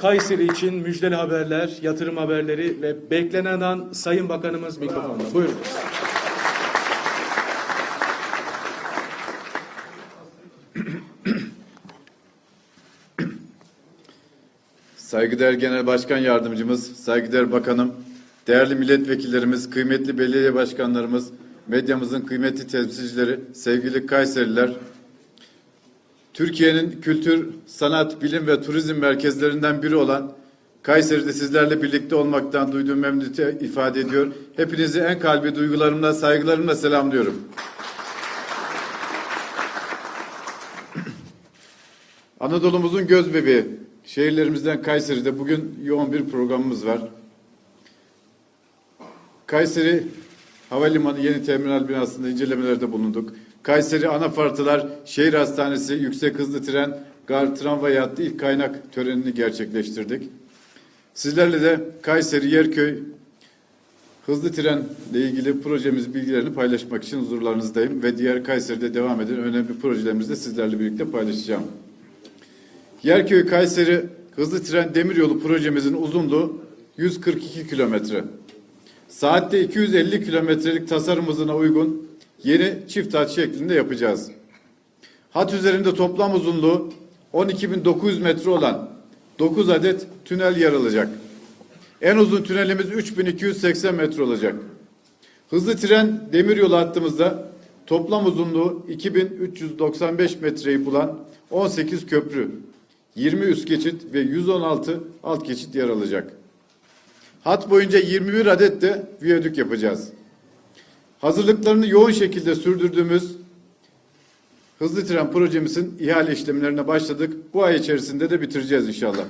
Kayseri için müjdeli haberler, yatırım haberleri ve beklenen an Sayın Bakanımız mikrofonda. Buyurun. Saygıdeğer Genel Başkan Yardımcımız, saygıdeğer Bakanım, değerli milletvekillerimiz, kıymetli belediye başkanlarımız, medyamızın kıymetli temsilcileri, sevgili Kayseriler, Türkiye'nin kültür, sanat, bilim ve turizm merkezlerinden biri olan Kayseri'de sizlerle birlikte olmaktan duyduğum memnuniyeti ifade ediyor. Hepinizi en kalbi duygularımla, saygılarımla selamlıyorum. Anadolu'muzun göz bebeği, şehirlerimizden Kayseri'de bugün yoğun bir programımız var. Kayseri Havalimanı yeni terminal binasında incelemelerde bulunduk. Kayseri Anafartılar Şehir Hastanesi Yüksek Hızlı Tren Gar Tramvay Hattı ilk kaynak törenini gerçekleştirdik. Sizlerle de Kayseri Yerköy Hızlı trenle ilgili projemiz bilgilerini paylaşmak için huzurlarınızdayım ve diğer Kayseri'de devam eden önemli projelerimizi de sizlerle birlikte paylaşacağım. Yerköy Kayseri hızlı tren demiryolu projemizin uzunluğu 142 kilometre. Saatte 250 kilometrelik tasarım hızına uygun yeni çift hat şeklinde yapacağız. Hat üzerinde toplam uzunluğu 12.900 metre olan 9 adet tünel yer alacak. En uzun tünelimiz 3280 metre olacak. Hızlı tren demiryolu hattımızda toplam uzunluğu 2395 metreyi bulan 18 köprü, 20 üst geçit ve 116 alt geçit yer alacak. Hat boyunca 21 adet de viyadük yapacağız. Hazırlıklarını yoğun şekilde sürdürdüğümüz hızlı tren projemizin ihale işlemlerine başladık. Bu ay içerisinde de bitireceğiz inşallah.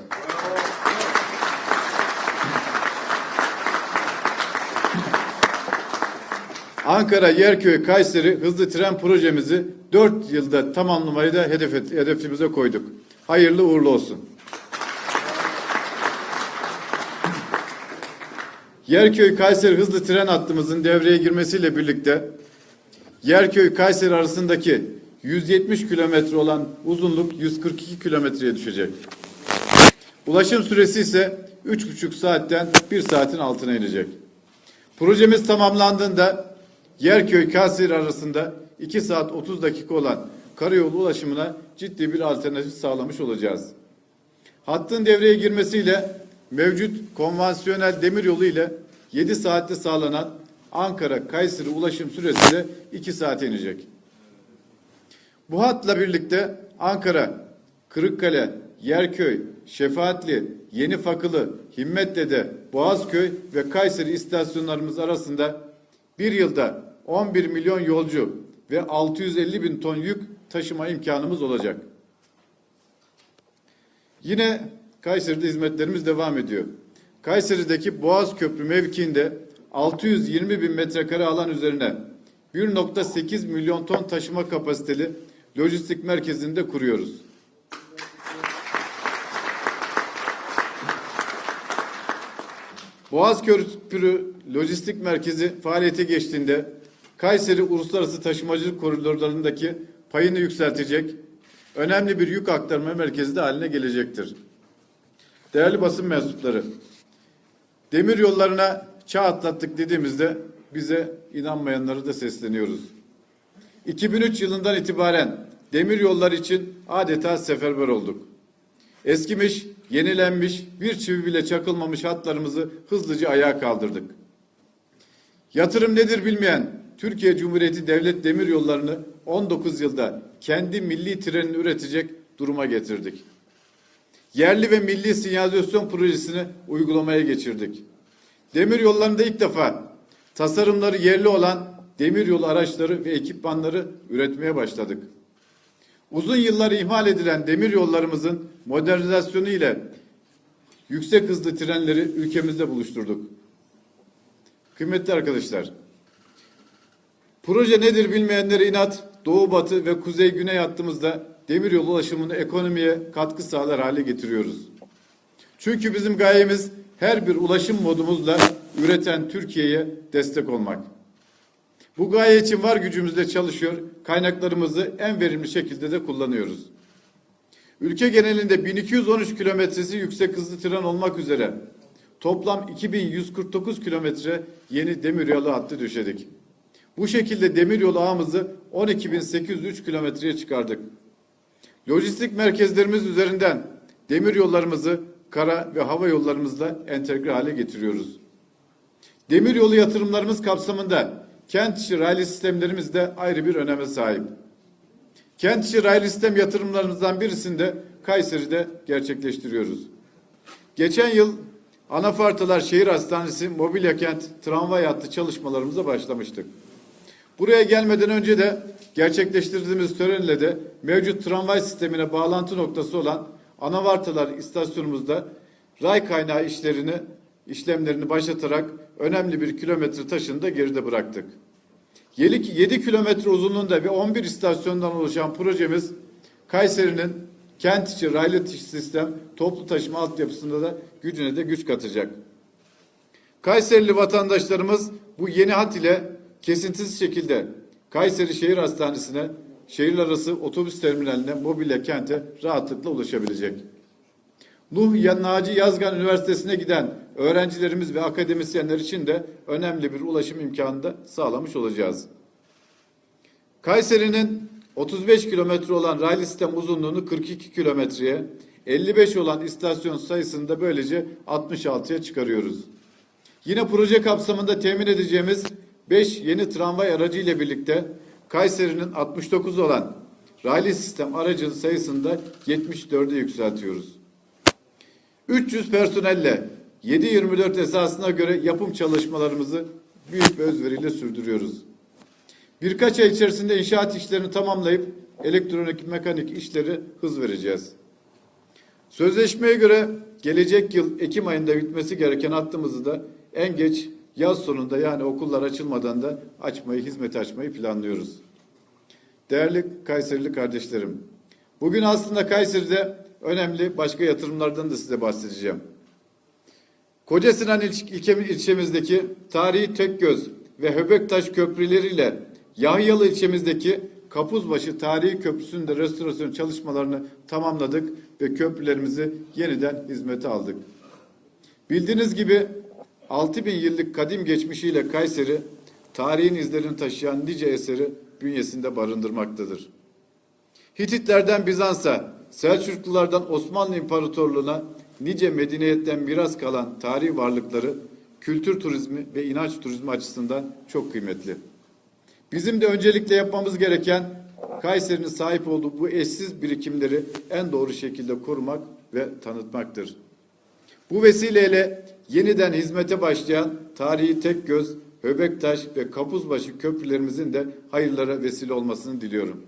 Ankara, Yerköy, Kayseri hızlı tren projemizi 4 yılda tamamlamayı da hedef, hedefimize koyduk. Hayırlı uğurlu olsun. Yerköy Kayseri hızlı tren hattımızın devreye girmesiyle birlikte Yerköy Kayseri arasındaki 170 kilometre olan uzunluk 142 kilometreye düşecek. Ulaşım süresi ise 3,5 saatten 1 saatin altına inecek. Projemiz tamamlandığında Yerköy Kayseri arasında 2 saat 30 dakika olan karayolu ulaşımına ciddi bir alternatif sağlamış olacağız. Hattın devreye girmesiyle mevcut konvansiyonel demiryolu ile 7 saatte sağlanan Ankara-Kayseri ulaşım süresi de 2 saate inecek. Bu hatla birlikte Ankara, Kırıkkale, Yerköy, Şefaatli, Yeni Fakılı, Himmetdede, Boğazköy ve Kayseri istasyonlarımız arasında bir yılda 11 milyon yolcu ve 650 bin ton yük taşıma imkanımız olacak. Yine Kayseri'de hizmetlerimiz devam ediyor. Kayseri'deki Boğaz Köprü mevkiinde 620 bin metrekare alan üzerine 1.8 milyon ton taşıma kapasiteli lojistik merkezini de kuruyoruz. Boğaz Köprü Lojistik Merkezi faaliyete geçtiğinde Kayseri Uluslararası Taşımacılık Koridorlarındaki payını yükseltecek, önemli bir yük aktarma merkezi de haline gelecektir. Değerli basın mensupları, demir yollarına çağ atlattık dediğimizde bize inanmayanları da sesleniyoruz. 2003 yılından itibaren demir yolları için adeta seferber olduk. Eskimiş, yenilenmiş, bir çivi bile çakılmamış hatlarımızı hızlıca ayağa kaldırdık. Yatırım nedir bilmeyen Türkiye Cumhuriyeti Devlet Demir Yolları'nı 19 yılda kendi milli trenini üretecek duruma getirdik. Yerli ve milli sinyalizasyon projesini uygulamaya geçirdik. Demir yollarında ilk defa tasarımları yerli olan demir yolu araçları ve ekipmanları üretmeye başladık. Uzun yıllar ihmal edilen demir yollarımızın modernizasyonu ile yüksek hızlı trenleri ülkemizde buluşturduk. Kıymetli arkadaşlar, proje nedir bilmeyenlere inat, doğu batı ve kuzey güney hattımızda demiryolu ulaşımını ekonomiye katkı sağlar hale getiriyoruz. Çünkü bizim gayemiz her bir ulaşım modumuzla üreten Türkiye'ye destek olmak. Bu gaye için var gücümüzle çalışıyor, kaynaklarımızı en verimli şekilde de kullanıyoruz. Ülke genelinde 1213 kilometresi yüksek hızlı tren olmak üzere toplam 2149 kilometre yeni demiryolu hattı döşedik. Bu şekilde demiryolu ağımızı 12.803 kilometreye çıkardık. Lojistik merkezlerimiz üzerinden demir yollarımızı kara ve hava yollarımızla entegre hale getiriyoruz. Demir yolu yatırımlarımız kapsamında kent içi raylı sistemlerimiz de ayrı bir öneme sahip. Kent içi raylı sistem yatırımlarımızdan birisini de Kayseri'de gerçekleştiriyoruz. Geçen yıl Anafartalar Şehir Hastanesi Mobilya Kent Tramvay Hattı çalışmalarımıza başlamıştık. Buraya gelmeden önce de gerçekleştirdiğimiz törenle de mevcut tramvay sistemine bağlantı noktası olan Anavartalar istasyonumuzda ray kaynağı işlerini işlemlerini başlatarak önemli bir kilometre taşını da geride bıraktık. 7 kilometre uzunluğunda ve 11 istasyondan oluşan projemiz Kayseri'nin kent içi raylı sistem toplu taşıma altyapısında da gücüne de güç katacak. Kayserili vatandaşlarımız bu yeni hat ile kesintisiz şekilde Kayseri Şehir Hastanesi'ne, şehir arası otobüs terminaline, mobilya kente rahatlıkla ulaşabilecek. Nuh Naci Yazgan Üniversitesi'ne giden öğrencilerimiz ve akademisyenler için de önemli bir ulaşım imkanı da sağlamış olacağız. Kayseri'nin 35 kilometre olan raylı sistem uzunluğunu 42 kilometreye, 55 olan istasyon sayısını da böylece 66'ya çıkarıyoruz. Yine proje kapsamında temin edeceğimiz 5 yeni tramvay aracı ile birlikte Kayseri'nin 69 olan raylı sistem aracının sayısını da 74'e yükseltiyoruz. 300 personelle 7-24 esasına göre yapım çalışmalarımızı büyük bir özveriyle sürdürüyoruz. Birkaç ay içerisinde inşaat işlerini tamamlayıp elektronik mekanik işleri hız vereceğiz. Sözleşmeye göre gelecek yıl Ekim ayında bitmesi gereken hattımızı da en geç yaz sonunda yani okullar açılmadan da açmayı, hizmet açmayı planlıyoruz. Değerli Kayserili kardeşlerim, bugün aslında Kayseri'de önemli başka yatırımlardan da size bahsedeceğim. Kocasinan ilç- ilçe- ilçemizdeki tarihi Tekgöz ve Höbektaş köprüleriyle Yahyalı ilçemizdeki Kapuzbaşı Tarihi Köprüsü'nün de restorasyon çalışmalarını tamamladık ve köprülerimizi yeniden hizmete aldık. Bildiğiniz gibi 6000 yıllık kadim geçmişiyle Kayseri, tarihin izlerini taşıyan nice eseri bünyesinde barındırmaktadır. Hititlerden Bizans'a, Selçuklulardan Osmanlı İmparatorluğu'na nice medeniyetten miras kalan tarihi varlıkları kültür turizmi ve inanç turizmi açısından çok kıymetli. Bizim de öncelikle yapmamız gereken Kayseri'nin sahip olduğu bu eşsiz birikimleri en doğru şekilde korumak ve tanıtmaktır. Bu vesileyle yeniden hizmete başlayan tarihi Tekgöz, Höbektaş ve Kapuzbaşı köprülerimizin de hayırlara vesile olmasını diliyorum.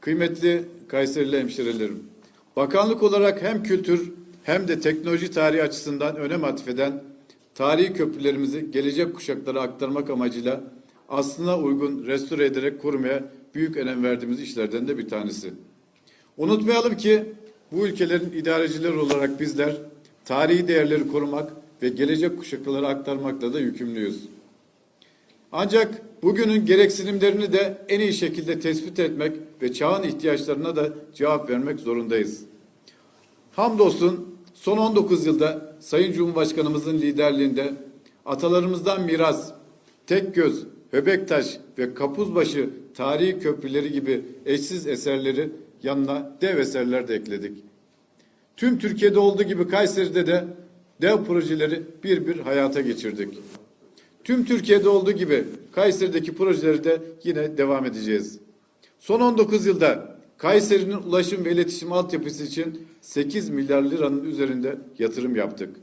Kıymetli Kayserili hemşerilerim, bakanlık olarak hem kültür hem de teknoloji tarihi açısından önem atfeden tarihi köprülerimizi gelecek kuşaklara aktarmak amacıyla aslına uygun restore ederek korumaya büyük önem verdiğimiz işlerden de bir tanesi. Unutmayalım ki bu ülkelerin idarecileri olarak bizler tarihi değerleri korumak ve gelecek kuşaklara aktarmakla da yükümlüyüz. Ancak bugünün gereksinimlerini de en iyi şekilde tespit etmek ve çağın ihtiyaçlarına da cevap vermek zorundayız. Hamdolsun son 19 yılda Sayın Cumhurbaşkanımızın liderliğinde atalarımızdan miras, Tekgöz, Höbektaş ve Kapuzbaşı tarihi köprüleri gibi eşsiz eserleri yanına dev eserler de ekledik. Tüm Türkiye'de olduğu gibi Kayseri'de de dev projeleri bir bir hayata geçirdik. Tüm Türkiye'de olduğu gibi Kayseri'deki projeleri de yine devam edeceğiz. Son 19 yılda Kayseri'nin ulaşım ve iletişim altyapısı için 8 milyar liranın üzerinde yatırım yaptık.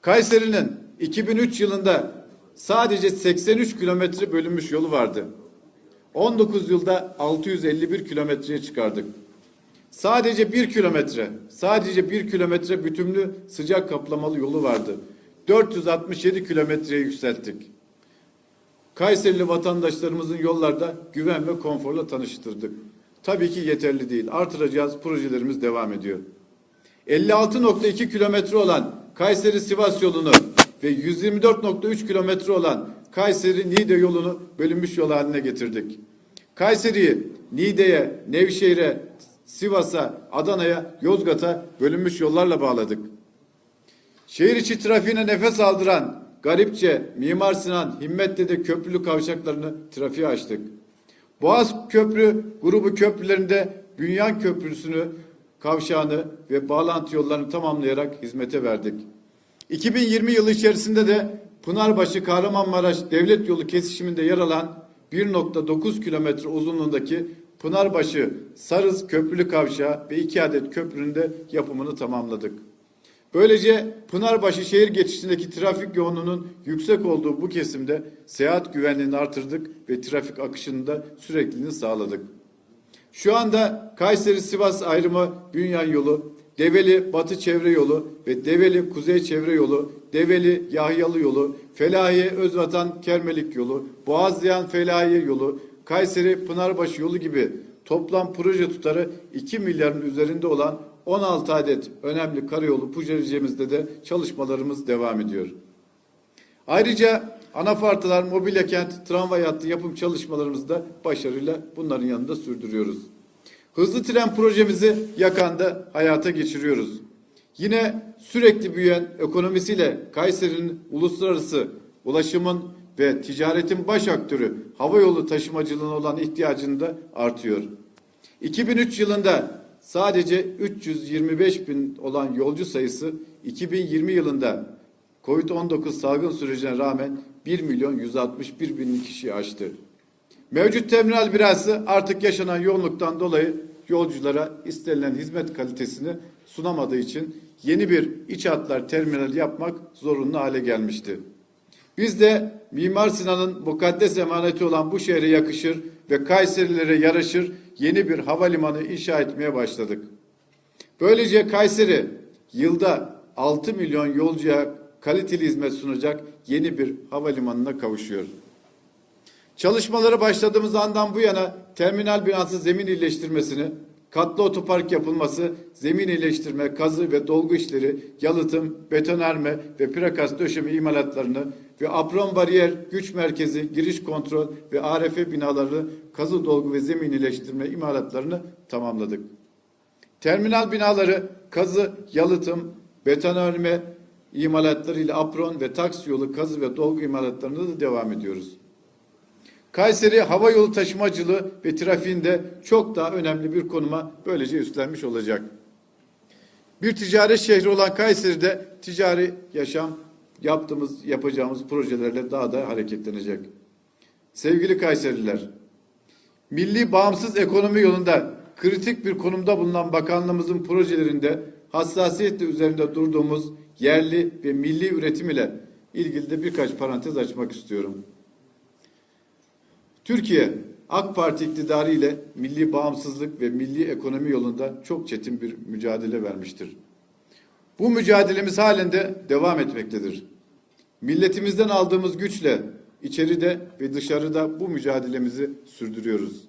Kayseri'nin 2003 yılında sadece 83 kilometre bölünmüş yolu vardı. 19 yılda 651 kilometreye çıkardık. Sadece bir kilometre, sadece bir kilometre bütünlü sıcak kaplamalı yolu vardı. 467 kilometreye yükselttik. Kayserili vatandaşlarımızın yollarda güven ve konforla tanıştırdık. Tabii ki yeterli değil. Artıracağız, projelerimiz devam ediyor. 56.2 kilometre olan Kayseri-Sivas yolunu ve 124.3 kilometre olan Kayseri-Niğde yolunu bölünmüş yol haline getirdik. Kayseri'yi Niğde'ye, Nevşehir'e, Sivas'a, Adana'ya, Yozgat'a bölünmüş yollarla bağladık. Şehir içi trafiğine nefes aldıran Garipçe, Mimar Sinan, Himmetli'de köprülü kavşaklarını trafiğe açtık. Boğaz Köprü grubu köprülerinde Bünyan Köprüsü'nü, kavşağını ve bağlantı yollarını tamamlayarak hizmete verdik. 2020 yılı içerisinde de Pınarbaşı Kahramanmaraş devlet yolu kesişiminde yer alan 1.9 kilometre uzunluğundaki Pınarbaşı Sarız Köprülü Kavşağı ve iki adet köprünün de yapımını tamamladık. Böylece Pınarbaşı şehir geçişindeki trafik yoğunluğunun yüksek olduğu bu kesimde seyahat güvenliğini artırdık ve trafik akışını da sürekliliğini sağladık. Şu anda Kayseri-Sivas ayrımı Bünyan yolu, Develi Batı Çevre Yolu ve Develi Kuzey Çevre Yolu, Develi Yahyalı Yolu, Felahiye Özvatan Kermelik Yolu, Boğazlayan Felahiye Yolu, Kayseri Pınarbaşı Yolu gibi toplam proje tutarı 2 milyarın üzerinde olan 16 adet önemli karayolu projemizde de çalışmalarımız devam ediyor. Ayrıca anafartılar, mobilya kent, tramvay hattı yapım çalışmalarımızı da başarıyla bunların yanında sürdürüyoruz. Hızlı tren projemizi yakanda hayata geçiriyoruz. Yine sürekli büyüyen ekonomisiyle Kayseri'nin uluslararası ulaşımın ve ticaretin baş aktörü havayolu taşımacılığına olan ihtiyacını da artıyor. 2003 yılında sadece 325 bin olan yolcu sayısı 2020 yılında Covid-19 salgın sürecine rağmen 1 milyon 161 bin kişiyi aştı. Mevcut terminal binası artık yaşanan yoğunluktan dolayı yolculara istenilen hizmet kalitesini sunamadığı için yeni bir iç hatlar terminal yapmak zorunlu hale gelmişti. Biz de Mimar Sinan'ın mukaddes emaneti olan bu şehre yakışır ve Kayserilere yaraşır yeni bir havalimanı inşa etmeye başladık. Böylece Kayseri yılda 6 milyon yolcuya kaliteli hizmet sunacak yeni bir havalimanına kavuşuyor. Çalışmalara başladığımız andan bu yana terminal binası zemin iyileştirmesini, katlı otopark yapılması, zemin iyileştirme, kazı ve dolgu işleri, yalıtım, betonarme ve plakas döşeme imalatlarını ve apron bariyer, güç merkezi, giriş kontrol ve ARF binaları, kazı dolgu ve zemin iyileştirme imalatlarını tamamladık. Terminal binaları kazı, yalıtım, betonarme imalatlarıyla apron ve taksi yolu kazı ve dolgu imalatlarına da devam ediyoruz. Kayseri hava yolu taşımacılığı ve trafiğinde çok daha önemli bir konuma böylece üstlenmiş olacak. Bir ticaret şehri olan Kayseri'de ticari yaşam yaptığımız, yapacağımız projelerle daha da hareketlenecek. Sevgili Kayseriler, milli bağımsız ekonomi yolunda kritik bir konumda bulunan bakanlığımızın projelerinde hassasiyetle üzerinde durduğumuz yerli ve milli üretim ile ilgili de birkaç parantez açmak istiyorum. Türkiye AK Parti iktidarı ile milli bağımsızlık ve milli ekonomi yolunda çok çetin bir mücadele vermiştir. Bu mücadelemiz halen de devam etmektedir. Milletimizden aldığımız güçle içeride ve dışarıda bu mücadelemizi sürdürüyoruz.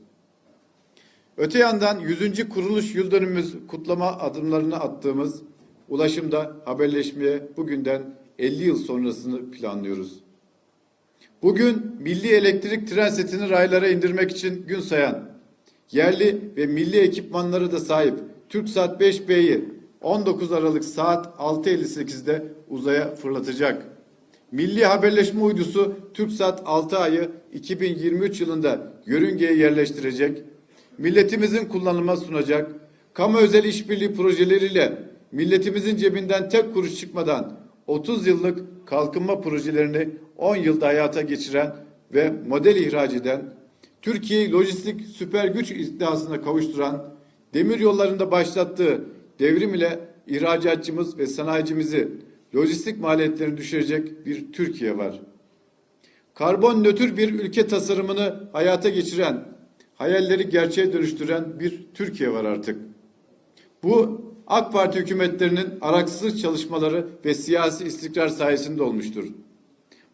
Öte yandan 100. kuruluş yıl dönümümüz kutlama adımlarını attığımız ulaşımda haberleşmeye bugünden 50 yıl sonrasını planlıyoruz. Bugün milli elektrik tren setini raylara indirmek için gün sayan, yerli ve milli ekipmanları da sahip TürkSat 5B'yi 19 Aralık saat 6.58'de uzaya fırlatacak. Milli haberleşme uydusu TürkSat 6 ayı 2023 yılında yörüngeye yerleştirecek. Milletimizin kullanıma sunacak. Kamu özel işbirliği projeleriyle milletimizin cebinden tek kuruş çıkmadan 30 yıllık kalkınma projelerini 10 yılda hayata geçiren ve model ihraç eden, Türkiye'yi lojistik süper güç iddiasına kavuşturan, demir yollarında başlattığı devrim ile ihracatçımız ve sanayicimizi lojistik maliyetlerini düşürecek bir Türkiye var. Karbon nötr bir ülke tasarımını hayata geçiren, hayalleri gerçeğe dönüştüren bir Türkiye var artık. Bu AK Parti hükümetlerinin araksız çalışmaları ve siyasi istikrar sayesinde olmuştur.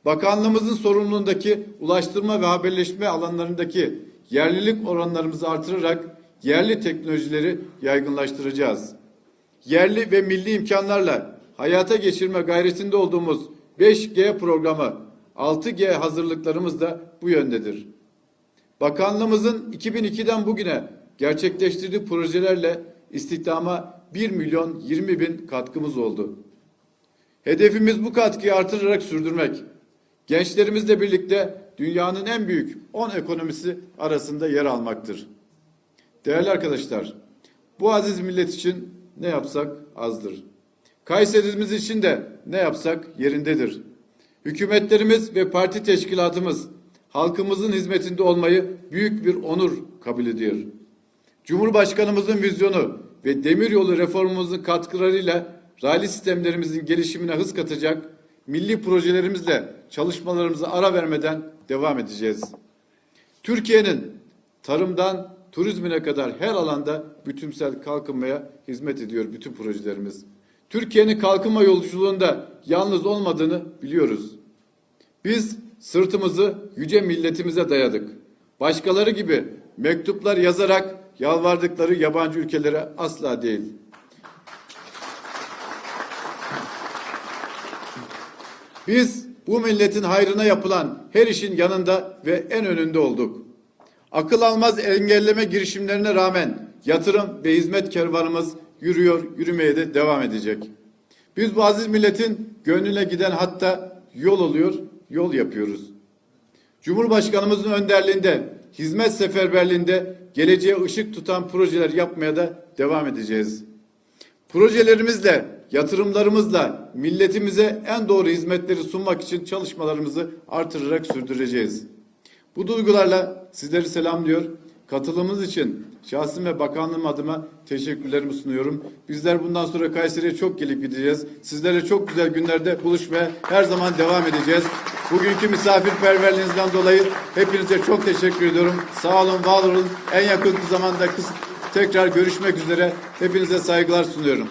Bakanlığımızın sorumluluğundaki ulaştırma ve haberleşme alanlarındaki yerlilik oranlarımızı artırarak yerli teknolojileri yaygınlaştıracağız. Yerli ve milli imkanlarla hayata geçirme gayretinde olduğumuz 5G programı, 6G hazırlıklarımız da bu yöndedir. Bakanlığımızın 2002'den bugüne gerçekleştirdiği projelerle istihdama 1 milyon 20 bin katkımız oldu. Hedefimiz bu katkıyı artırarak sürdürmek. Gençlerimizle birlikte dünyanın en büyük 10 ekonomisi arasında yer almaktır. Değerli arkadaşlar, bu aziz millet için ne yapsak azdır. Kayserimiz için de ne yapsak yerindedir. Hükümetlerimiz ve parti teşkilatımız halkımızın hizmetinde olmayı büyük bir onur kabul ediyor. Cumhurbaşkanımızın vizyonu ve demiryolu reformumuzun katkılarıyla raylı sistemlerimizin gelişimine hız katacak milli projelerimizle çalışmalarımıza ara vermeden devam edeceğiz. Türkiye'nin tarımdan turizmine kadar her alanda bütünsel kalkınmaya hizmet ediyor bütün projelerimiz. Türkiye'nin kalkınma yolculuğunda yalnız olmadığını biliyoruz. Biz sırtımızı yüce milletimize dayadık. Başkaları gibi mektuplar yazarak yalvardıkları yabancı ülkelere asla değil. Biz bu milletin hayrına yapılan her işin yanında ve en önünde olduk. Akıl almaz engelleme girişimlerine rağmen yatırım ve hizmet kervanımız yürüyor, yürümeye de devam edecek. Biz bu aziz milletin gönlüne giden hatta yol oluyor, yol yapıyoruz. Cumhurbaşkanımızın önderliğinde, hizmet seferberliğinde geleceğe ışık tutan projeler yapmaya da devam edeceğiz. Projelerimizle, yatırımlarımızla milletimize en doğru hizmetleri sunmak için çalışmalarımızı artırarak sürdüreceğiz. Bu duygularla sizleri selamlıyor. Katılımınız için şahsım ve bakanlığım adıma teşekkürlerimi sunuyorum. Bizler bundan sonra Kayseri'ye çok gelip gideceğiz. Sizlerle çok güzel günlerde buluşmaya her zaman devam edeceğiz. Bugünkü misafirperverliğinizden dolayı hepinize çok teşekkür ediyorum. Sağ olun, var olun. En yakın zamanda tekrar görüşmek üzere. Hepinize saygılar sunuyorum.